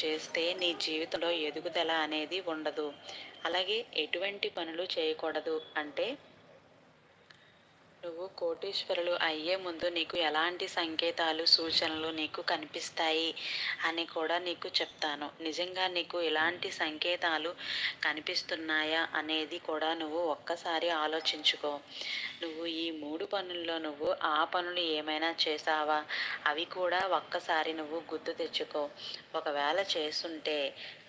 చేస్తే నీ జీవితంలో ఎదుగుదల అనేది ఉండదు. అలాగే ఎటువంటి పనులు చేయకూడదు అంటే నువ్వు కోటీశ్వరులు అయ్యే ముందు నీకు ఎలాంటి సంకేతాలు సూచనలు నీకు కనిపిస్తాయి అని కూడా నీకు చెప్తాను. నిజంగా నీకు ఎలాంటి సంకేతాలు కనిపిస్తున్నాయా అనేది కూడా నువ్వు ఒక్కసారి ఆలోచించుకో. నువ్వు ఈ మూడు పనుల్లో నువ్వు ఆ పనులు ఏమైనా చేసావా అవి కూడా ఒక్కసారి నువ్వు గుర్తు తెచ్చుకో. ఒకవేళ చేస్తుంటే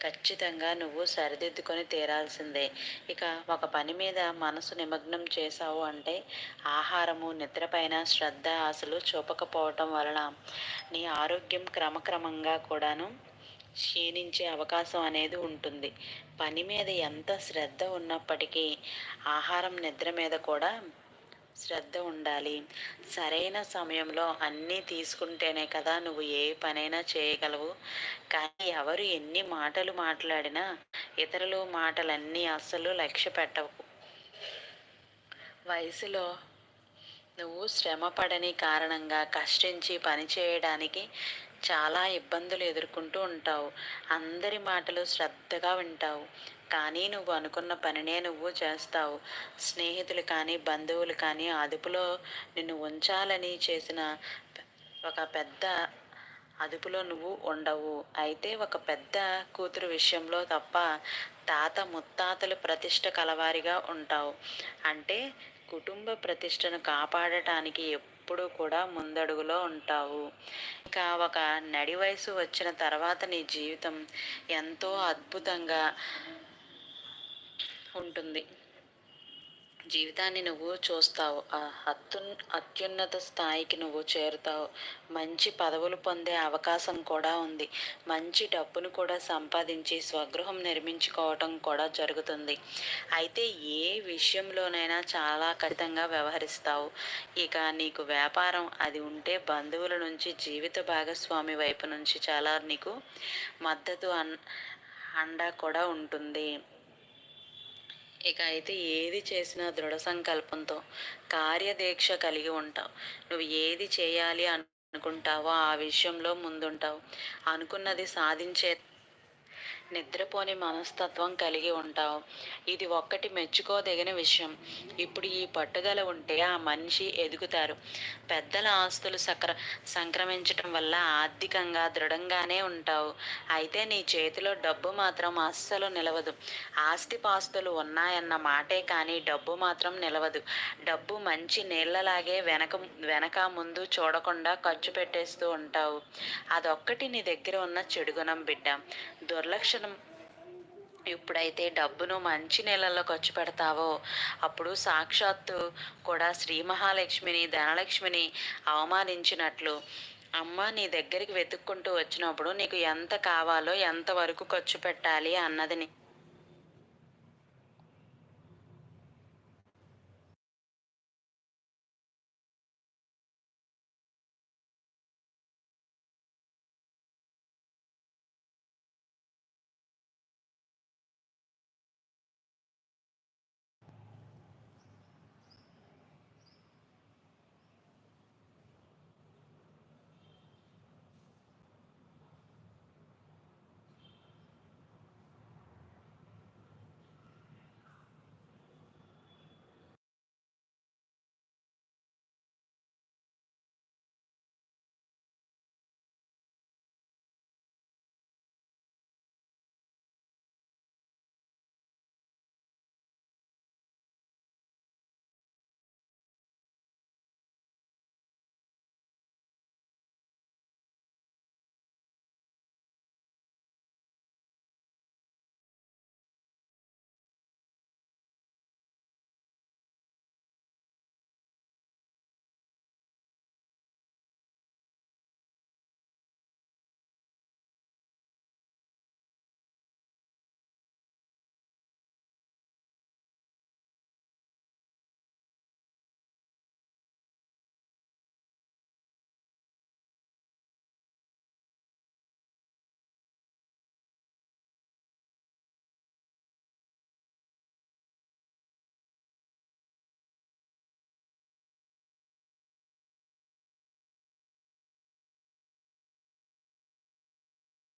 ఖచ్చితంగా నువ్వు సరిదిద్దుకొని తీరాల్సిందే. ఇక ఒక పని మీద మనసు నిమగ్నం చేశావు అంటే ఆ ఆహారము నిద్రపైన శ్రద్ధ ఆశలు చూపకపోవటం వలన నీ ఆరోగ్యం క్రమక్రమంగా కూడాను క్షీణించే అవకాశం అనేది ఉంటుంది. పని మీద ఎంత శ్రద్ధ ఉన్నప్పటికీ ఆహారం నిద్ర మీద కూడా శ్రద్ధ ఉండాలి. సరైన సమయంలో అన్నీ తీసుకుంటేనే కదా నువ్వు ఏ పనైనా చేయగలవు. కానీ ఎవరు ఎన్ని మాటలు మాట్లాడినా ఇతరులు మాటలన్నీ అస్సలు లక్ష్య పెట్టవు. వయసులో నువ్వు శ్రమ పడని కారణంగా కష్టించి పని చేయడానికి చాలా ఇబ్బందులు ఎదుర్కొంటూ ఉంటావు. అందరి మాటలు శ్రద్ధగా వింటావు. కానీ నువ్వు అనుకున్న పనినే నువ్వు చేస్తావు. స్నేహితులు కానీ బంధువులు కానీ అదుపులో నిన్ను ఉంచాలని చేసిన ఒక పెద్ద అదుపులో నువ్వు ఉండవు. అయితే ఒక పెద్ద కూతురు విషయంలో తప్ప తాత ముత్తాతలు ప్రతిష్ట కలవారిగా ఉంటావు. అంటే కుటుంబ ప్రతిష్టను కాపాడటానికి ఎప్పుడూ కూడా ముందడుగులో ఉంటావు. ఇంకా ఒక నడి వయసు వచ్చిన తర్వాత నీ జీవితం ఎంతో అద్భుతంగా ఉంటుంది. జీవితాన్ని నువ్వు చూస్తావు. అత్యు అత్యున్నత స్థాయికి నువ్వు చేరుతావు. మంచి పదవులు పొందే అవకాశం కూడా ఉంది. మంచి డబ్బును కూడా సంపాదించి స్వగృహం నిర్మించుకోవటం కూడా జరుగుతుంది. అయితే ఏ విషయంలోనైనా చాలా ఖచ్చితంగా వ్యవహరిస్తావు. ఇక నీకు వ్యాపారం అది ఉంటే బంధువుల నుంచి జీవిత భాగస్వామి వైపు నుంచి చాలా నీకు మద్దతు అన్ అండా కూడా ఉంటుంది. ఇక అయితే ఏది చేసినా దృఢ సంకల్పంతో కార్యదీక్ష కలిగి ఉంటావు. నువ్వు ఏది చేయాలి అనుకుంటావో ఆ విషయంలో ముందుంటావు. అనుకున్నది సాధించే నిద్రపోని మనస్తత్వం కలిగి ఉంటావు. ఇది ఒక్కటి మెచ్చుకోదగిన విషయం. ఇప్పుడు ఈ పట్టుదల ఉంటే ఆ మనిషి ఎదుగుతారు. పెద్దల ఆస్తులు సక్ర సంక్రమించటం వల్ల ఆర్థికంగా దృఢంగానే ఉంటావు. అయితే నీ చేతిలో డబ్బు మాత్రం అస్సలు నిలవదు. ఆస్తిపాస్తులు ఉన్నాయన్న మాటే కానీ డబ్బు మాత్రం నిలవదు. డబ్బు మంచి నీళ్ళలాగే వెనక వెనక ముందు చూడకుండా ఖర్చు పెట్టేస్తూ ఉంటావు. అదొక్కటి నీ దగ్గర ఉన్న చెడుగుణం బిడ్డ. దుర్లక్షణం ఎప్పుడైతే డబ్బును మంచి నెలల్లో ఖర్చు పెడతావో అప్పుడు సాక్షాత్తు కూడా శ్రీ మహాలక్ష్మిని ధనలక్ష్మిని అవమానించినట్లు అమ్మ నీ దగ్గరికి వెతుక్కుంటూ వచ్చినప్పుడు నీకు ఎంత కావాలో ఎంతవరకు ఖర్చు పెట్టాలి అన్నదిని